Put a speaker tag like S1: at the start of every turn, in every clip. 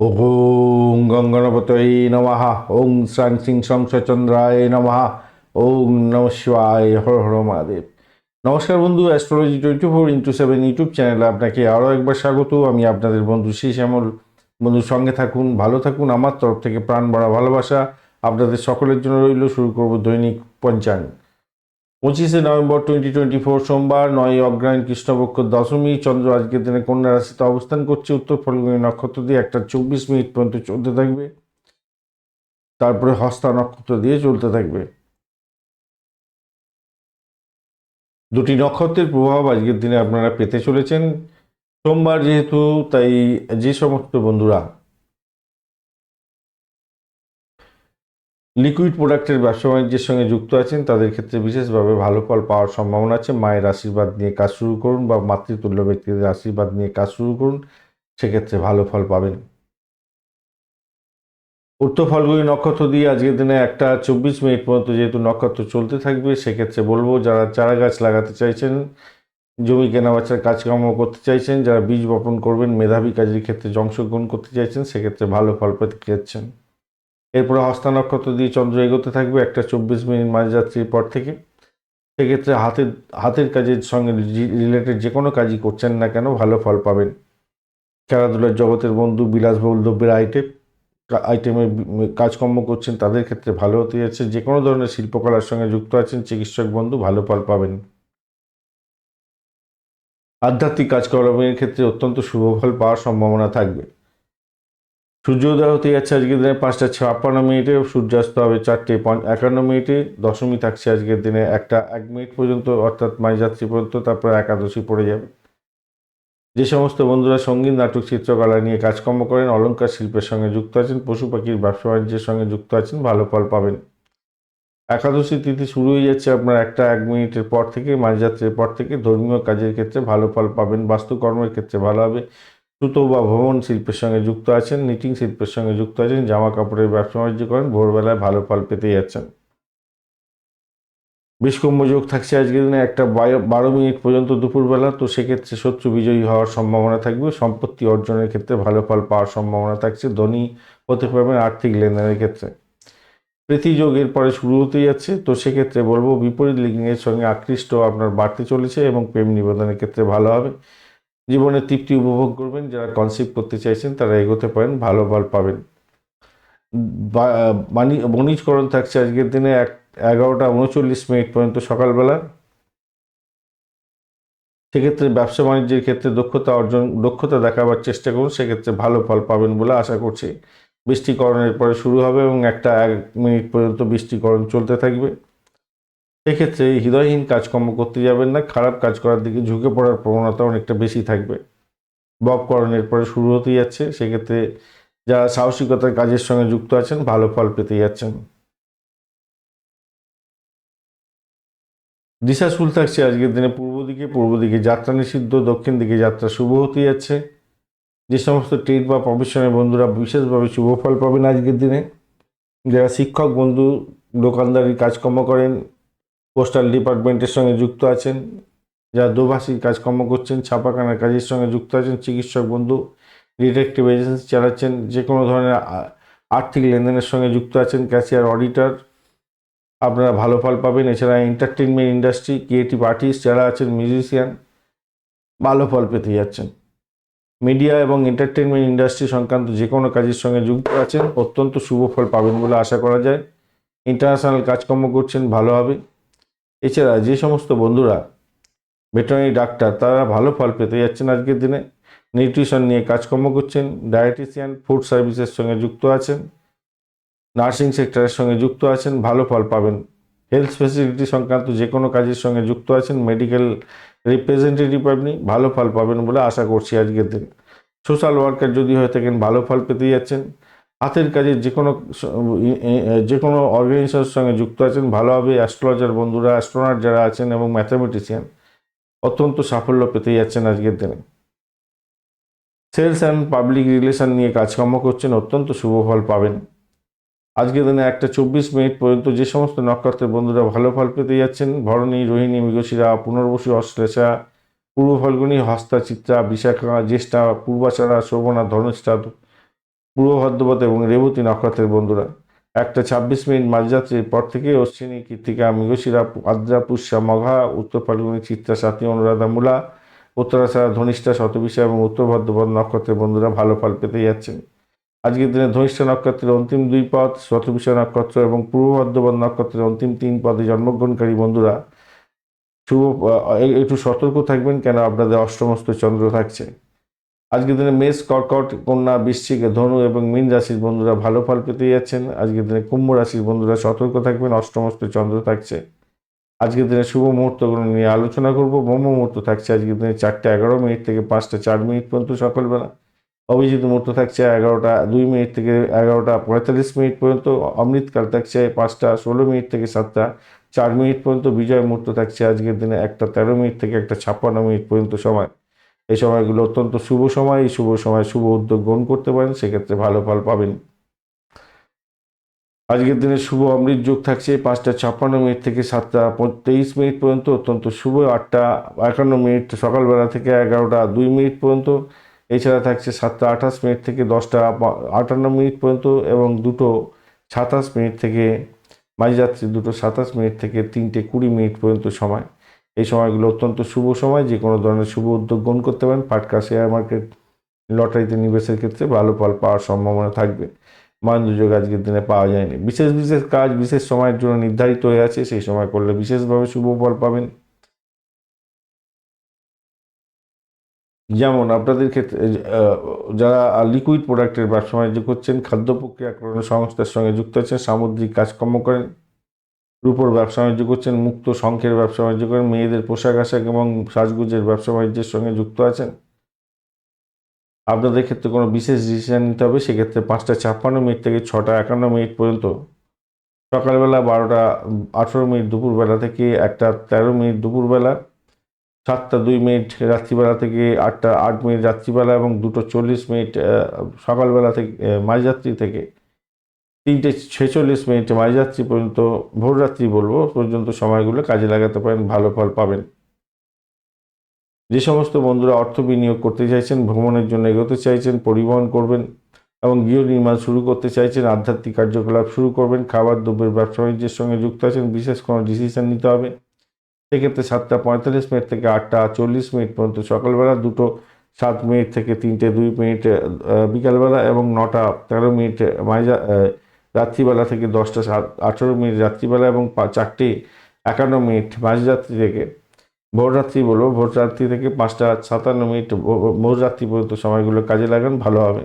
S1: ওং গঙ্গনপতয়ে নমঃ। ওং শ্রাং সিং সংসচন্দ্রায় নমঃ। ওং নম শিবায়। হর হর মহাদেব। নমস্কার বন্ধু astrology twenty four into seven YouTube চ্যানেলে আপনাকে আরও একবার স্বাগত। আমি আপনাদের বন্ধু শ্রী শ্যামল। বন্ধুর সঙ্গে থাকুন, ভালো থাকুন, আমার তরফ থেকে প্রাণ ভরা ভালোবাসা আপনাদের সকলের জন্য রইল। শুরু করব দৈনিক পঞ্চাঙ্গ পঁচিশে নভেম্বর টোয়েন্টি টোয়েন্টি ফোর সোমবার নয় অগ্রায়ণ কৃষ্ণপক্ষ দশমী, চন্দ্র আজকের দিনে কন্যা রাশিতে অবস্থান করছে। উত্তর ফলগুনি নক্ষত্র দিয়ে একটা চব্বিশ মিনিট পর্যন্ত চলতে থাকবে। তারপরে হস্তা নক্ষত্র দিয়ে চলতে থাকবে। দুটি নক্ষত্রের প্রভাব আজকের দিনে আপনারা পেতে চলেছেন। সোমবার যেহেতু, তাই যে সমস্ত বন্ধুরা লিকুইড প্রোডাক্টের ব্যবসা বাণিজ্যের সঙ্গে যুক্ত আছেন, তাদের ক্ষেত্রে বিশেষভাবে ভালো ফল পাওয়ার সম্ভাবনা আছে। মায়ের আশীর্বাদ নিয়ে কাজ শুরু করুন বা মাতৃতুল্য ব্যক্তিদের আশীর্বাদ নিয়ে কাজ শুরু করুন, সেক্ষেত্রে ভালো ফল পাবেন। উত্তর ফলগুলি নক্ষত্র দিয়ে আজকের দিনে একটা চব্বিশ মিনিট পর্যন্ত যেহেতু নক্ষত্র চলতে থাকবে, সেক্ষেত্রে বলব যারা চারা গাছ লাগাতে চাইছেন, জমি কেনাবেচার কাজকর্ম করতে চাইছেন, যারা বীজ বপন করবেন, মেধাবী কাজের ক্ষেত্রে অংশগ্রহণ করতে চাইছেন, সেক্ষেত্রে ভালো ফল পেতে যাচ্ছেন এরপরে হস্তা নক্ষত্র দিয়ে চন্দ্র এগোতে থাকবে একটা চব্বিশ মিনিট মাঝযাত্রীর পর থেকে। সেক্ষেত্রে হাতের হাতের কাজের সঙ্গে রিলেটেড যে কোনো কাজই করছেন না কেন ভালো ফল পাবেন। খেলাধুলার জগতের বন্ধু, বিলাসবহুল দ্রব্যের আইটেম আইটেমের কাজকর্ম করছেন, তাদের ক্ষেত্রে ভালো হতে যাচ্ছে। যে কোনো ধরনের শিল্পকলার সঙ্গে যুক্ত আছেন, চিকিৎসক বন্ধু ভালো ফল পাবেন। আধ্যাত্মিক কাজকর্মের ক্ষেত্রে অত্যন্ত শুভ ফল পাওয়ার সম্ভাবনা থাকবে। সূর্যোদয় হতে যাচ্ছে আজকের দিনে পাঁচটা ছাপ্পান্ন মিনিটে, সূর্যাস্ত হবে চারটে একান্ন মিনিটে, দশমী থাকছে আজকের দিনে একটা এক মিনিট পর্যন্ত, অর্থাৎ মাইযাত্রী পর্যন্ত, তারপর একাদশী পড়ে যাবে। যে সমস্ত বন্ধুরা সংগীত, নাটক, চিত্রকলা নিয়ে কাজকর্ম করেন অলঙ্কার শিল্পের সঙ্গে যুক্ত আছেন, পশু পাখির ব্যবসা বাণিজ্যের সঙ্গে যুক্ত আছেন, ভালো ফল পাবেন। একাদশী তিথি শুরু হয়ে যাচ্ছে আপনার একটা এক মিনিটের পর থেকে মাঝযাত্রীর পর থেকে, ধর্মীয় কাজের ক্ষেত্রে ভালো ফল পাবেন, বাস্তুকর্মের ক্ষেত্রে ভালো হবে সুতো বা ভ্রমণ শিল্পের সঙ্গে যুক্ত আছেন নিটিং শিল্পের সঙ্গে যুক্ত আছেন, জামা কাপড়ের ব্যবসা বাণিজ্য করেন, ভোরবেলায় ভালো ফল পেতে যাচ্ছেন। বিষকুম্ভ যোগ থাকছে আজকের দিনে একটা বারো মিনিট পর্যন্ত দুপুরবেলা, তো সেক্ষেত্রে শত্রু বিজয়ী হওয়ার সম্ভাবনা থাকবে। সম্পত্তি অর্জনের ক্ষেত্রে ভালো ফল পাওয়ার সম্ভাবনা থাকছে। ধনী হতে পারবেন আর্থিক লেনদেনের ক্ষেত্রে। প্রীতি যোগের পরে শুরু হতে যাচ্ছে, তো সেক্ষেত্রে বলব বিপরীত লিঙ্গের সঙ্গে আকৃষ্ট আপনার বাড়তে চলেছে এবং প্রেম নিবেদনের ক্ষেত্রে ভালো হবে। জীবনে তৃপ্তি উপভোগ করবেন, যারা কনসেপ্ট করতে চাইছেন তারা এগোতে পারেন, ভালো ফল পাবেন। বণিজকরণ থাকছে আজকের দিনে এক, এগারোটা উনচল্লিশ মিনিট পর্যন্ত সকালবেলা। সেক্ষেত্রে ব্যবসা বাণিজ্যের ক্ষেত্রে দক্ষতা অর্জন, দক্ষতা দেখাবার চেষ্টা করুন, সেক্ষেত্রে ভালো ফল পাবেন বলে আশা করছি। বৃষ্টিকরণের পরে শুরু হবে এবং একটা এক মিনিট পর্যন্ত বৃষ্টিকরণ চলতে থাকবে। সেক্ষেত্রে হৃদয়হীন কাজকর্ম করতে যাবেন না, খারাপ কাজ করার দিকে ঝুঁকে পড়ার প্রবণতা অনেকটা বেশি থাকবে। ববকরণের পরে শুরু হতে যাচ্ছে, সেক্ষেত্রে যারা সাহসিকতার কাজের সঙ্গে যুক্ত আছেন, ভালো ফল পেতে যাচ্ছেন। দিশাশুল থাকছে আজকের দিনে পূর্ব দিকে পূর্ব দিকে যাত্রা নিষিদ্ধ, দক্ষিণ দিকে যাত্রা শুভ হতে যাচ্ছে। যে সমস্ত ট্রেড বা প্রফেশনের বন্ধুরা বিশেষভাবে শুভ ফল পাবেন আজকের দিনে। যারা শিক্ষক, বন্ধু দোকানদারি কাজকর্ম করেন পোস্টাল ডিপার্টমেন্টের সঙ্গে যুক্ত আছেন যারা দোভাষীর কাজকর্ম করছেন, ছাপাখানার কাজের সঙ্গে যুক্ত আছেন, চিকিৎসক বন্ধু ডিটেকটিভ এজেন্সি চালাচ্ছেন, যে কোনো ধরনের আর্থিক লেনদেনের সঙ্গে যুক্ত আছেন ক্যাশিয়ার অডিটর আপনারা ভালো ফল পাবেন। এছাড়া এন্টারটেনমেন্ট ইন্ডাস্ট্রি ক্রিয়েটিভ আর্টিস্ট যারা আছেন মিউজিশিয়ান ভালো ফল পেতে যাচ্ছেন। মিডিয়া এবং এন্টারটেনমেন্ট ইন্ডাস্ট্রি সংক্রান্ত যে কোনো কাজের সঙ্গে যুক্ত আছেন, অত্যন্ত শুভ ফল পাবেন বলে আশা করা যায়। ইন্টারন্যাশনাল কাজকর্ম করছেন, ভালো হবে। এছাড়া যে সমস্ত বন্ধুরা ভেটেরিনারি ডাক্তার, তারা ভালো ফল পেতে যাচ্ছেন আজকের দিনে। নিউট্রিশন নিয়ে কাজকর্ম করছেন, ডায়েটিশিয়ান, ফুড সার্ভিসের সঙ্গে যুক্ত আছেন, নার্সিং সেক্টরের সঙ্গে যুক্ত আছেন, ভালো ফল পাবেন। হেলথ ফেসিলিটি সংক্রান্ত যে কোনো কাজের সঙ্গে যুক্ত আছেন, মেডিকেল রিপ্রেজেন্টেটিভ আপনি ভালো ফল পাবেন বলে আশা করছি আজকের দিন। সোশ্যাল ওয়ার্কার যদি হয়ে থাকেন, ভালো ফল পেতে যাচ্ছেন। হাতের কাজে যে কোনো যে কোনো অর্গানাইজেশনের সঙ্গে যুক্ত আছেন ভালোভাবে অ্যাস্ট্রোলজার বন্ধুরা অ্যাস্ট্রোনার যারা আছেন এবং ম্যাথামেটিশিয়ান অত্যন্ত সাফল্য পেতে যাচ্ছেন আজকের দিনে। সেলস অ্যান্ড পাবলিক রিলেশন নিয়ে কাজকর্ম করছেন, অত্যন্ত শুভ ফল পাবেন। আজকের দিনে একটা চব্বিশ মিনিট পর্যন্ত যে সমস্ত নক্ষত্রের বন্ধুরা ভালো ফল পেতে যাচ্ছেন, ভরণী, রোহিণী, মৃগশিরা, পুনর্বসী, অশ্লেষা, পূর্ব ফলগুনি, হস্তা, চিত্রা, বিশাখা, জ্যেষ্ঠা পূর্বাচারা শোভনা ধনুষ্ঠা পূর্ব ভাদ্রপদ এবং রেবতী নক্ষত্রের বন্ধুরা, একটা ছাব্বিশ মিনিট মাঝযাত্রীর পর থেকে অশ্বিনী কৃত্তিকা মৃগশিরা, আদ্রা, পুষ্যা, মঘা, উত্তর ফাল্গুনি চিত্রা সাথী অনুরাধা, মূলা, উত্তরাশারা, ধনিষ্ঠা, শতবিশা এবং উত্তর ভাদ্রপদ নক্ষত্রের বন্ধুরা ভালো ফল পেতে যাচ্ছেন। আজকের দিনে ধনিষ্ঠা নক্ষত্রের অন্তিম দুই পদ শতবিষা নক্ষত্র এবং পূর্ব ভাদ্রপদ নক্ষত্রের অন্তিম তিন পদে জন্মগ্রহণকারী বন্ধুরা, শুভ একটু সতর্ক থাকবেন কেন? আপনাদের অষ্টমস্ত চন্দ্র থাকছে। আজকের দিনে মেষ, কর্কট, কন্যা, বৃশ্চিক, ধনু এবং মীন রাশির বন্ধুরা ভালো ফল পেতে যাচ্ছেন। আজকের দিনে কুম্ভ রাশির বন্ধুরা সতর্ক থাকবেন অষ্টমস্ত চন্দ্র থাকছে। আজকের দিনে শুভ মুহূর্তগুলো নিয়ে আলোচনা করব। ব্রহ্ম মুহূর্ত থাকছে আজকের দিনে চারটে এগারো মিনিট থেকে পাঁচটা চার মিনিট পর্যন্ত সকালবেলা। অভিজিৎ মুহূর্ত থাকছে এগারোটা দুই মিনিট থেকে এগারোটা পঁয়তাল্লিশ মিনিট পর্যন্ত। অমৃতকাল থাকছে পাঁচটা ষোলো মিনিট থেকে সাতটা চার মিনিট পর্যন্ত। বিজয় মুহূর্ত থাকছে আজকের দিনে একটা তেরো মিনিট থেকে একটা ছাপ্পান্ন মিনিট পর্যন্ত সময়। এই সময়গুলো অত্যন্ত শুভ সময়, এই শুভ সময় শুভ উদ্যোগ গ্রহণ করতে পারেন, সেক্ষেত্রে ভালো ফল পাবেন। আজকের দিনে শুভ অমৃত যোগ থাকছে পাঁচটা ছাপ্পান্ন মিনিট থেকে সাতটা তেইশ মিনিট পর্যন্ত, অত্যন্ত শুভ। আটটা একান্ন মিনিট সকালবেলা থেকে এগারোটা দুই মিনিট পর্যন্ত, এছাড়া থাকছে সাতটা আঠাশ মিনিট থেকে দশটা আটান্ন মিনিট পর্যন্ত এবং দুটো সাতাশ মিনিট থেকে, মাঝরাত্রি দুটো সাতাশ মিনিট থেকে তিনটে কুড়ি মিনিট পর্যন্ত সময়। এই সময়গুলো অত্যন্ত শুভ সময়, যে কোনো ধরনের শুভ উদ্যোগ গ্রহণ করতে পারেন। পাটকা শেয়ার মার্কেট লটারিতে নিবেশের ক্ষেত্রে ভালো ফল পাওয়ার সম্ভাবনা থাকবে। মহেন্দ্রযোগ আজকের দিনে পাওয়া যায়নি। বিশেষ বিশেষ কাজ, বিশেষ সময়ের জন্য নির্ধারিত হয়ে আছে। সেই সময় করলে বিশেষভাবে শুভ ফল পাবেন। যেমন আপনাদের ক্ষেত্রে যারা লিকুইড প্রোডাক্টের ব্যবসা বাণিজ্য করছেন, খাদ্য প্রক্রিয়াকরণ সংস্থার সঙ্গে যুক্ত আছেন, সামুদ্রিক কাজকর্ম করেন রূপোর ব্যবসা বাণিজ্য করছেন, মুক্ত শঙ্খের ব্যবসা বাণিজ্য করেন, মেয়েদের পোশাক আশাক এবং সাজগুজের ব্যবসা বাণিজ্যের সঙ্গে যুক্ত আছেন। আপনাদের ক্ষেত্রে কোনো বিশেষ ডিসিশন নিতে হবে? সেক্ষেত্রে পাঁচটা ছাপ্পান্ন মিনিট থেকে ছটা একান্ন মিনিট পর্যন্ত। সকালবেলা বারোটা, আঠেরো মিনিট দুপুরবেলা থেকে একটা তেরো মিনিট দুপুরবেলা, সাতটা দুই মিনিট রাত্রিবেলা থেকে আটটা আট মিনিট রাত্রিবেলা এবং দুটো চল্লিশ মিনিট সকালবেলা থেকে মাঝরাত্রি থেকে। তিনটে ছেচল্লিশ মিনিট মাঝরাত্রি পর্যন্ত ভোররাত্রি বলব পর্যন্ত সময়গুলো কাজে লাগাতে পারেন ভালো ফল পাবেন। যে সমস্ত বন্ধুরা অর্থ বিনিয়োগ করতে চাইছেন ভ্রমণের জন্য এগোতে চাইছেন পরিবহন করবেন এবং গৃহ নির্মাণ শুরু করতে চাইছেন আধ্যাত্মিক কার্যকলাপ শুরু করবেন খাবার দ্রব্যের ব্যবসা বাণিজ্যের সঙ্গে যুক্ত আছেন বিশেষ কোনো ডিসিশন নিতে হবে। সেক্ষেত্রে সাতটা পঁয়তাল্লিশ মিনিট থেকে আটটা চল্লিশ মিনিট পর্যন্ত সকালবেলা দুটো সাত মিনিট থেকে তিনটে দুই মিনিট বিকালবেলা এবং নটা তেরো মিনিট আহ, রাত্রিবেলা থেকে দশটা আঠেরো মিনিট রাত্রিবেলা এবং চারটে একান্ন মিনিট মাঝরাত্রি থেকে। ভোররাত্রি বলব, ভোররাত্রি থেকে পাঁচটা সাতান্ন মিনিট ভোররাত্রি পর্যন্ত সময়গুলো কাজে লাগান, ভালো হবে।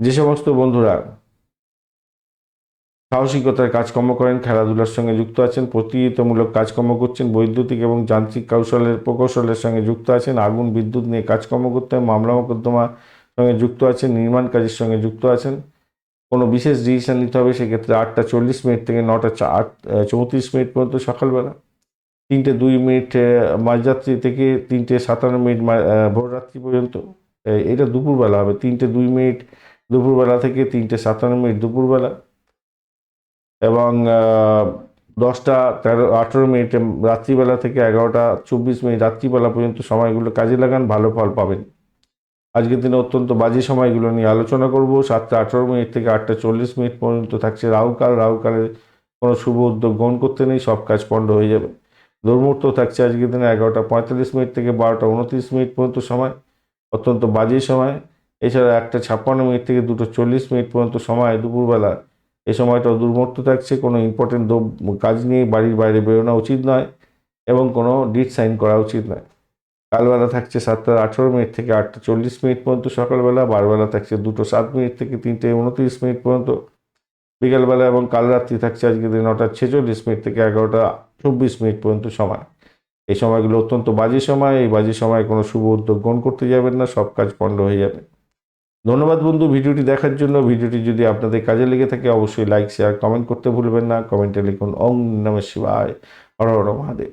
S1: যে সমস্ত বন্ধুরা সাহসিকতার কাজকর্ম করেন, খেলাধুলার সঙ্গে যুক্ত আছেন, প্রতিযোগিতামূলক কাজকর্ম করছেন, বৈদ্যুতিক এবং যান্ত্রিক কৌশলের, প্রকৌশলের সঙ্গে যুক্ত আছেন, আগুন, বিদ্যুৎ নিয়ে কাজকর্ম করতে মামলা মোকদ্দমার সঙ্গে যুক্ত আছেন, নির্মাণ কাজের সঙ্গে যুক্ত আছেন। কোনো বিশেষ ডিসিশন নিতে হবে, সেক্ষেত্রে আটটা চল্লিশ মিনিট থেকে নটা আট চৌত্রিশ মিনিট পর্যন্ত সকালবেলা। তিনটে দুই মিনিট মাঝরাত্রি থেকে তিনটে সাতান্ন মিনিট ভোররাত্রি পর্যন্ত। এটা দুপুরবেলা হবে। তিনটে দুই মিনিট দুপুরবেলা থেকে তিনটে সাতান্ন মিনিট দুপুরবেলা। এবং দশটা তেরো, আঠেরো মিনিট, রাত্রিবেলা থেকে এগারোটা চব্বিশ মিনিট রাত্রিবেলা পর্যন্ত সময়গুলো কাজে লাগান, ভালো ফল পাবেন। আজকের দিনে অত্যন্ত বাজে সময়গুলো নিয়ে আলোচনা করব। সাতটা আঠেরো মিনিট থেকে আটটা চল্লিশ মিনিট পর্যন্ত থাকছে রাহুকাল। রাহুকালে কোনো শুভ উদ্যোগ গ্রহণ করতে নেই, সব কাজ পণ্ড হয়ে যাবে। দুর্মুহূর্ত থাকছে আজকের দিনে এগারোটা পঁয়তাল্লিশ মিনিট থেকে বারোটা উনত্রিশ মিনিট পর্যন্ত সময়, অত্যন্ত বাজে সময়। এছাড়া একটা ছাপ্পান্ন মিনিট থেকে দুটো চল্লিশ মিনিট পর্যন্ত সময় দুপুরবেলা। এই সময়টা দুর্মূর্ত থাকছে, কোনো ইম্পর্টেন্ট কাজ নিয়ে বাড়ির বাইরে বেরোনো উচিত নয় এবং কোনো ডিট সাইন করা উচিত নয়। কালবেলা থাকছে সাতটা আঠেরো মিনিট থেকে আটটা চল্লিশ মিনিট পর্যন্ত সকালবেলা, বারবেলা থাকছে দুটো সাত মিনিট থেকে তিনটে উনত্রিশ মিনিট পর্যন্ত। বিকালবেলা এবং কাল রাত্রি থাকছে আজকে দিন নটা ছেচল্লিশ মিনিট থেকে এগারোটা চব্বিশ মিনিট পর্যন্ত সময়। এই সময়গুলো অত্যন্ত বাজে সময়, এই বাজে সময় কোনো শুভ উদ্যোগ গ্রহণ করতে যাবেন না, সব কাজ পণ্ড হয়ে যাবে। ধন্যবাদ বন্ধু ভিডিওটি দেখার জন্য। ভিডিওটি যদি আপনাদের কাজে লেগে থাকে, অবশ্যই লাইক, শেয়ার, কমেন্ট করতে ভুলবেন না। কমেন্টে লিখুন ওম নম শিবায়, হর হর মহাদেব।